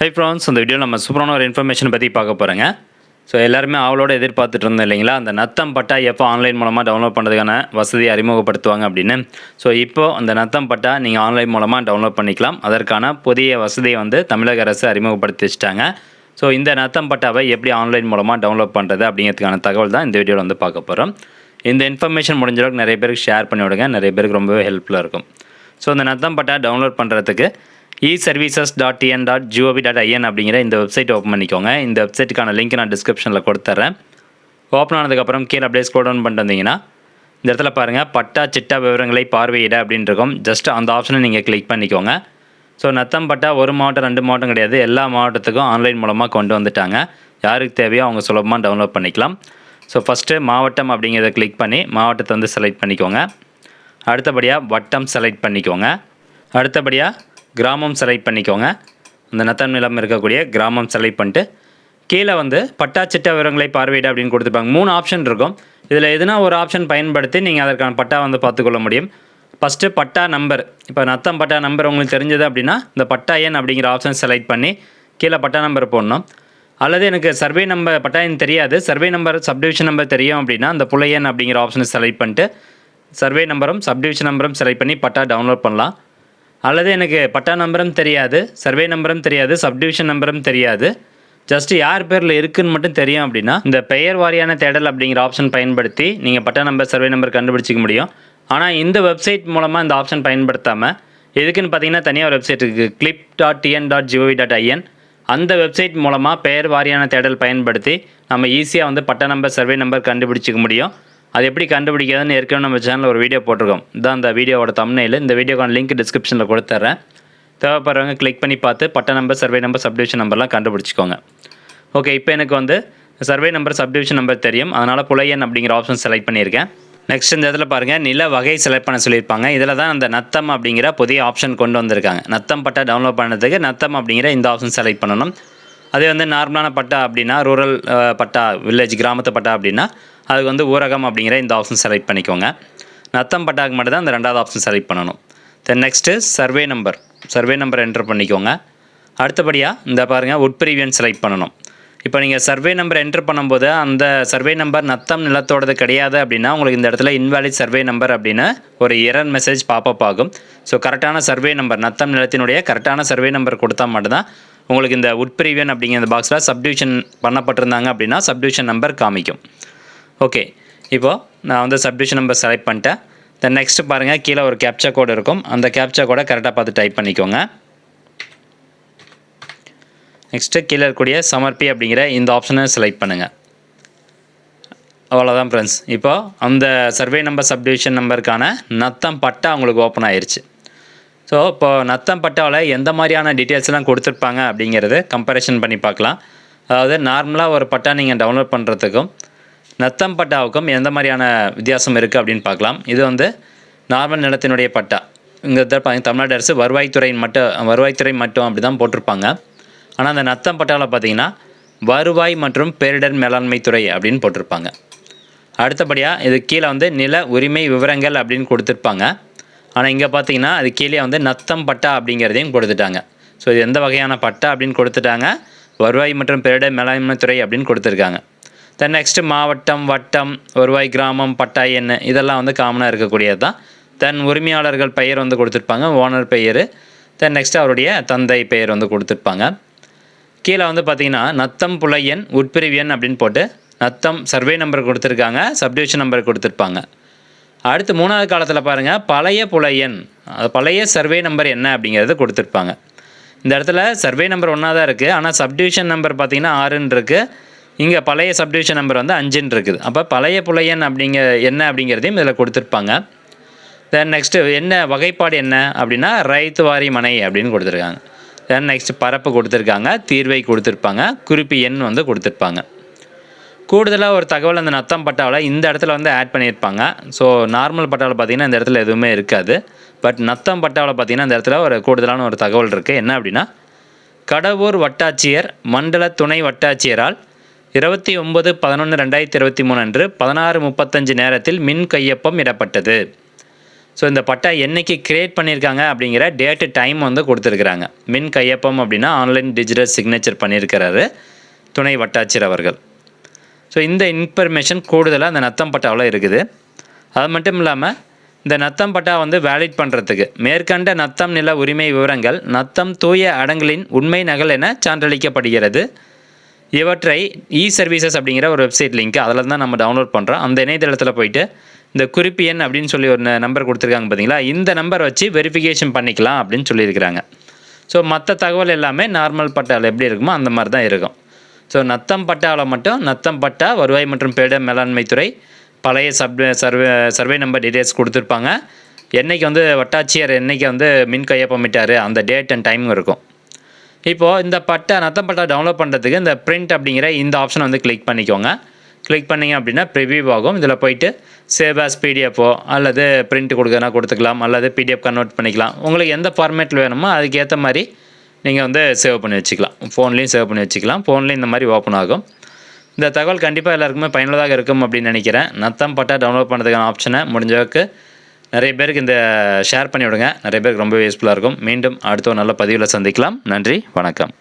High France அந்த video நம்ம சூப்பரான ஒரு இன்ஃபர்மேஷன் பற்றி பார்க்க போகிறேங்க ஸோ எல்லாருமே அவளோட எதிர்பார்த்துட்டு இருந்தோம் இல்லைங்களா? அந்த நத்தம் பட்டா எப்போ ஆன்லைன் மூலமாக டவுன்லோட் பண்ணுறதுக்கான வசதியை அறிமுகப்படுத்துவாங்க அப்படின்னு. ஸோ இப்போ அந்த நத்தம் பட்டா நீங்கள் ஆன்லைன் மூலமாக டவுன்லோட் பண்ணிக்கலாம். அதற்கான புதிய வசதியை வந்து தமிழக அரசு அறிமுகப்படுத்தி வச்சுட்டாங்க. ஸோ இந்த நத்தம் பட்டாவை எப்படி ஆன்லைன் மூலமாக டவுன்லோட் பண்ணுறது அப்படிங்கிறதுக்கான தகவல் தான் இந்த வீடியோவில் வந்து பார்க்க போகிறோம் இந்த இன்ஃபர்மேஷன் முடிஞ்ச அளவுக்கு நிறைய பேருக்கு ஷேர் பண்ணி விடுங்க. நிறைய பேருக்கு ரொம்பவே ஹெல்ப்ஃபுல்லாக இருக்கும். ஸோ இந்த நத்தம் பட்டா டவுன்லோட் பண்ணுறதுக்கு e services dot TN dot gov dot in அப்படிங்கிற இந்த வெப்சைட் ஓப்பன் பண்ணிக்கோங்க. இந்த வெப்சைட்டுக்கான லிங்க் நான் டிஸ்கிரிப்ஷனில் கொடுத்துட்றேன் ஓப்பன் ஆனதுக்கப்புறம் கீழே அப்படியே ஸ்க்ரோல் டவுன் பண்ணிட்டு வந்தீங்கன்னா இந்த இடத்துல பாருங்கள் பட்டா சிட்டா விவரங்களை பார்வையிட அப்படின்னு இருக்கும். ஜஸ்ட் அந்த ஆப்ஷனை நீங்கள் கிளிக் பண்ணிக்கோங்க. ஸோ நத்தம் பட்டா ஒரு மாவட்டம் ரெண்டு மாவட்டம் கிடையாது. எல்லா மாவட்டத்துக்கும் ஆன்லைன் மூலமாக கொண்டு வந்துட்டாங்க. யாருக்கு தேவையோ அவங்க சுலபமாக டவுன்லோட் பண்ணிக்கலாம். ஸோ ஃபஸ்ட்டு மாவட்டம் அப்படிங்கிறத கிளிக் பண்ணி மாவட்டத்தை வந்து செலக்ட் பண்ணிக்கோங்க. அடுத்தபடியாக வட்டம் செலக்ட் பண்ணிக்கோங்க. அடுத்தபடியாக கிராமம் செலக்ட் பண்ணிக்கோங்க. அந்த நத்தம் நிலம் இருக்கக்கூடிய கிராமம் செலக்ட் பண்ணிட்டு கீழே வந்து பட்டா விவரங்களை பார்வையிட அப்படின்னு கொடுத்துருப்பாங்க. மூணு ஆப்ஷன் இருக்கும். இதில் எதுனா ஒரு ஆப்ஷன் பயன்படுத்தி நீங்கள் அதற்கான பட்டா வந்து பார்த்துக்கொள்ள முடியும். ஃபஸ்ட்டு பட்டா நம்பர் இப்போ நத்தம் பட்டா நம்பர் உங்களுக்கு தெரிஞ்சது அப்படின்னா இந்த பட்டா எண் அப்படிங்கிற ஆப்ஷன் செலக்ட் பண்ணி கீழே பட்டா நம்பர் போடணும். அல்லது எனக்கு சர்வே நம்பர் பட்டா எண் தெரியாது. சர்வே நம்பர் சப்டிவிஷன் நம்பர் தெரியும் அப்படின்னா அந்த புலையன் அப்படிங்கிற ஆப்ஷனை செலக்ட் பண்ணிட்டு சர்வே நம்பரும் சப்டிவிஷன் நம்பரும் செலக்ட் பண்ணி பட்டா டவுன்லோட் பண்ணலாம். அல்லது எனக்கு பட்டா நம்பரும் தெரியாது சர்வே நம்பரும் தெரியாது சப்டிவிஷன் நம்பரும் தெரியாது. ஜஸ்ட் யார் பேரில் இருக்குன்னு மட்டும் தெரியும் அப்படின்னா இந்த பெயர் வாரியான தேடல் அப்படிங்கிற ஆப்ஷன் பயன்படுத்தி நீங்கள் பட்டா நம்பர் சர்வே நம்பர் கண்டுபிடிச்சிக்க முடியும். ஆனால் இந்த வெப்சைட் மூலமாக இந்த ஆப்ஷன் பயன்படுத்தாமல் எதுக்குன்னு பார்த்தீங்கன்னா தனியாக வெப்சைட் இருக்குது clip dot TN dot gov dot in அந்த வெப்சைட் மூலமாக பெயர் வாரியான தேடல் பயன்படுத்தி நம்ம ஈஸியாக வந்து பட்டா நம்பர் சர்வே நம்பர் கண்டுபிடிச்சிக்க முடியும். அது எப்படி கண்டுபிடிக்கிறதுன்னு ஏற்கனவே நம்ம சேனலில் ஒரு வீடியோ போட்டிருக்கோம். இதான் அந்த வீடியோவோட தம்னையில் இந்த வீடியோக்கான லிங்க் டிஸ்கிரிப்ஷனில் கொடுத்துட்றேன் தேவைப்படுறவங்க கிளிக் பண்ணி பார்த்து பட்ட நம்பர் சர்வே நம்பர் சப்டிவிஷன் நம்பர்லாம் கண்டுபிடிச்சிக்கோங்க. ஓகே இப்போ எனக்கு வந்து சர்வே நம்பர் சப்டிவிஷன் நம்பர் தெரியும். அதனால் புலையன் அப்படிங்கிற ஆப்ஷன் செலக்ட் பண்ணியிருக்கேன். நெக்ஸ்ட் இந்த இதில் பாருங்கள் நில வகை செலக்ட் பண்ண சொல்லியிருப்பாங்க. இதில் தான் அந்த நத்தம் அப்படிங்கிற புதிய ஆப்ஷன் கொண்டு வந்திருக்காங்க. நத்தம் பட்டா டவுன்லோட் பண்ணுறதுக்கு நத்தம் அப்படிங்கிற இந்த ஆப்ஷன் செலக்ட் பண்ணணும். அதே வந்து நார்மலான பட்டா அப்படின்னா ரூரல் பட்டா வில்லேஜ் கிராமத்து பட்டா அப்படின்னா அதுக்கு வந்து ஊரகம் அப்படிங்கிற இந்த ஆப்ஷன் செலக்ட் பண்ணிக்கோங்க. நத்தம் பட்டாக்கு மட்டும் தான் அந்த ரெண்டாவது ஆப்ஷன் செலக்ட் பண்ணணும். Then next survey number survey number enter பண்ணிக்கோங்க. அடுத்தபடியாக இந்த பாருங்கள் உட்பிரிவியன் செலக்ட் பண்ணணும். இப்போ நீங்கள் சர்வே நம்பர் என்டர் பண்ணும்போது அந்த சர்வே நம்பர் நத்தம் நிலத்தோடது கிடையாது அப்படின்னா உங்களுக்கு இந்த இடத்துல இன்வாலிட் சர்வே நம்பர் அப்படின்னு ஒரு எரர் மெசேஜ் பாப்பப் ஆகும். ஸோ கரெக்டான சர்வே நம்பர் நத்தம் நிலத்தினுடைய கரெக்டான சர்வே நம்பர் கொடுத்தா மட்டும்தான் உங்களுக்கு இந்த உட்பிரிவியன் அப்படிங்கிற இந்த பாக்ஸில் சப்டிவிஷன் பண்ணப்பட்டிருந்தாங்க அப்படின்னா சப்டிவிஷன் நம்பர் காமிக்கும். ஓகே இப்போது நான் வந்து சப்டிவிஷன் நம்பர் செலக்ட் பண்ணிட்டேன். தென் நெக்ஸ்ட் பாருங்கள் கீழே ஒரு கேப்சா கோடு இருக்கும். அந்த கேப்சா கோடை கரெக்டாக பார்த்து டைப் பண்ணிக்கோங்க. நெக்ஸ்ட்டு கீழே இருக்கக்கூடிய சமர்ப்பி அப்படிங்கிற இந்த ஆப்ஷனை செலக்ட் பண்ணுங்கள் அவ்வளோதான் ஃப்ரெண்ட்ஸ் இப்போ அந்த சர்வே நம்பர் சப்டிவிஷன் நம்பருக்கான நத்தம் பட்டா உங்களுக்கு ஓப்பன் ஆயிடுச்சு ஸோ இப்போ நத்தம் பட்டாவில் எந்த மாதிரியான டீட்டெயில்ஸ்லாம் கொடுத்துருப்பாங்க அப்படிங்கிறது கம்பேரிஷன் பண்ணி பார்க்கலாம். அதாவது நார்மலாக ஒரு பட்டா நீங்கள் டவுன்லோட் பண்ணுறதுக்கும் நத்தம் பட்டாவுக்கும் எந்த மாதிரியான வித்தியாசம் இருக்குது அப்படின்னு பார்க்கலாம். இது வந்து நார்மல் நிலத்தினுடைய பட்டா. இங்கே பார்த்திங்க தமிழ்நாடு அரசு வருவாய்த்துறையின் மட்டும் வருவாய்த்துறை மட்டும் அப்படி தான் போட்டிருப்பாங்க. ஆனால் அந்த நத்தம் பட்டாவில் பார்த்தீங்கன்னா வருவாய் மற்றும் பேரிடர் மேலாண்மை துறை அப்படின்னு போட்டிருப்பாங்க. அடுத்தபடியாக இது கீழே வந்து நில உரிமை விவரங்கள் அப்படின்னு கொடுத்துருப்பாங்க. ஆனால் இங்கே பார்த்தீங்கன்னா அது கீழே வந்து நத்தம் பட்டா அப்படிங்கிறதையும் கொடுத்துட்டாங்க. ஸோ இது எந்த வகையான பட்டா அப்படின்னு கொடுத்துட்டாங்க? வருவாய் மற்றும் பேரிடர் மேலாண்மை துறை அப்படின்னு கொடுத்துருக்காங்க. தென் நெக்ஸ்ட்டு மாவட்டம் வட்டம் வருவாய் கிராமம் பட்டா என்ன? இதெல்லாம் வந்து காமனாக இருக்கக்கூடியது தான். தென் உரிமையாளர்கள் பெயர் வந்து கொடுத்துருப்பாங்க ஓனர் பெயர். தென் நெக்ஸ்ட் அவருடைய தந்தை பெயர் வந்து கொடுத்துருப்பாங்க. கீழே வந்து பார்த்தீங்கன்னா நத்தம் புலையன் உட்பிரிவியன் அப்படின்னு போட்டு நத்தம் சர்வே நம்பர் கொடுத்துருக்காங்க சப்டிவிஷன் நம்பர் கொடுத்துருப்பாங்க. அடுத்து மூணாவது காலத்தில் பாருங்கள் பழைய புலையன். அது பழைய சர்வே நம்பர் என்ன அப்படிங்கிறத கொடுத்துருப்பாங்க. இந்த இடத்துல சர்வே நம்பர் ஒன்றா தான் இருக்குது ஆனால் சப்டிவிஷன் நம்பர் பார்த்திங்கன்னா ஆறுன்னு இருக்குது இங்கே பழைய சப்டிவிஷன் நம்பர் வந்து அஞ்சுன்னு இருக்குது. அப்போ பழைய புலையன் அப்படிங்க என்ன அப்படிங்கிறதையும் இதில் கொடுத்துருப்பாங்க. தென் நெக்ஸ்ட்டு என்ன வகைப்பாடு என்ன அப்படின்னா ரைத்து வாரி மனை அப்படின்னு கொடுத்துருக்காங்க. தென் நெக்ஸ்ட் பரப்பு கொடுத்துருக்காங்க தீர்வை கொடுத்துருப்பாங்க குறிப்பு எண் வந்து கொடுத்துருப்பாங்க. கூடுதலாக ஒரு தகவல் அந்த நத்தம் பட்டாவில் இந்த இடத்துல வந்து ஆட் பண்ணியிருப்பாங்க. ஸோ நார்மல் பட்டாவில் பார்த்தீங்கன்னா இந்த இடத்துல எதுவுமே இருக்காது. பட் நத்தம் பட்டாவில் பார்த்தீங்கன்னா இந்த இடத்துல ஒரு கூடுதலான ஒரு தகவல் இருக்குது என்ன அப்படின்னா கடவூர் வட்டாட்சியர் மண்டல துணை வட்டாட்சியரால் இருபத்தி ஒன்பது பதினொன்று ரெண்டாயிரத்தி இருபத்தி மூணு அன்று பதினாறு முப்பத்தஞ்சு நேரத்தில் மின் கையொப்பம் இடப்பட்டது. ஸோ இந்த பட்டா என்னைக்கு கிரியேட் பண்ணியிருக்காங்க அப்படிங்கிற டேட்டு டைம் வந்து கொடுத்துருக்குறாங்க. மின் கையொப்பம் அப்படின்னா ஆன்லைன் டிஜிட்டல் சிக்னேச்சர் பண்ணியிருக்கிறாரு துணை வட்டாட்சியர் அவர்கள். ஸோ இந்த இன்ஃபர்மேஷன் கூடுதலாக அந்த நத்தம் பட்டாவில் இருக்குது. அது மட்டும் இல்லாமல் இந்த நத்தம் பட்டா வந்து வேலிட் பண்ணுறதுக்கு மேற்கண்ட நத்தம் நில உரிமை விவரங்கள் நத்தம் தூய அடங்கலின் உண்மை நகல் என சான்றளிக்கப்படுகிறது. இவற்றை இ சர்வீசஸ் அப்படிங்கிற ஒரு வெப்சைட் லிங்க் அதில் தான் நம்ம டவுன்லோட் பண்ணுறோம் அந்த இணையதளத்தில் போயிட்டு இந்த குறிப்பு எண் அப்படின்னு சொல்லி ஒரு நம்பர் கொடுத்துருக்காங்க பார்த்தீங்களா இந்த நம்பர் வச்சு வெரிஃபிகேஷன் பண்ணிக்கலாம் அப்படின்னு சொல்லியிருக்கிறாங்க. ஸோ மற்ற தகவல் எல்லாமே நார்மல் பட்டாவில் எப்படி இருக்குமோ அந்த மாதிரி தான் இருக்கும். ஸோ நத்தம் பட்டாவில் மட்டும் நத்தம் பட்டா வருவாய் மற்றும் பேரிடர் மேலாண்மை துறை பழைய sub survey survey number details கொடுத்துருப்பாங்க. என்னைக்கு வந்து வட்டாட்சியர் என்னைக்கு வந்து மின் கையப்பமிட்டார் அந்த டேட் அண்ட் டைம் இருக்கும். இப்போது இந்த பட்டா நத்தம் பட்டா டவுன்லோட் பண்ணுறதுக்கு இந்த பிரிண்ட் அப்படிங்கிற இந்த ஆப்ஷன் வந்து கிளிக் பண்ணிக்கோங்க. கிளிக் பண்ணிங்க அப்படின்னா ப்ரிவியூ ஆகும். இதில் போயிட்டு சேவ் ஆஸ் பிடிஎஃபோ அல்லது பிரிண்ட் கொடுக்கறனா கொடுத்துக்கலாம் அல்லது பிடிஎஃப் கன்வெர்ட் பண்ணிக்கலாம். உங்களுக்கு எந்த ஃபார்மேட்டில் வேணுமோ அதுக்கேற்ற மாதிரி நீங்கள் வந்து சேவ் பண்ணி வச்சுக்கலாம். ஃபோன்லேயும் சேவ் பண்ணி வச்சுக்கலாம். ஃபோன்லேயும் இந்த மாதிரி ஓப்பன் ஆகும். இந்த தகவல் கண்டிப்பாக எல்லாருக்குமே பயனுள்ளதாக இருக்கும் அப்படின்னு நினைக்கிறேன். நத்தம் பட்டா டவுன்லோட் பண்ணுறதுக்கான ஆப்ஷனை முடிஞ்சளவுக்கு நிறைய பேருக்கு இந்த ஷேர் பண்ணி விடுங்க. நிறைய பேருக்கு ரொம்ப யூஸ்ஃபுல்லாக இருக்கும். மீண்டும் அடுத்த ஒரு நல்ல பதிவில் சந்திக்கலாம். நன்றி. வணக்கம்.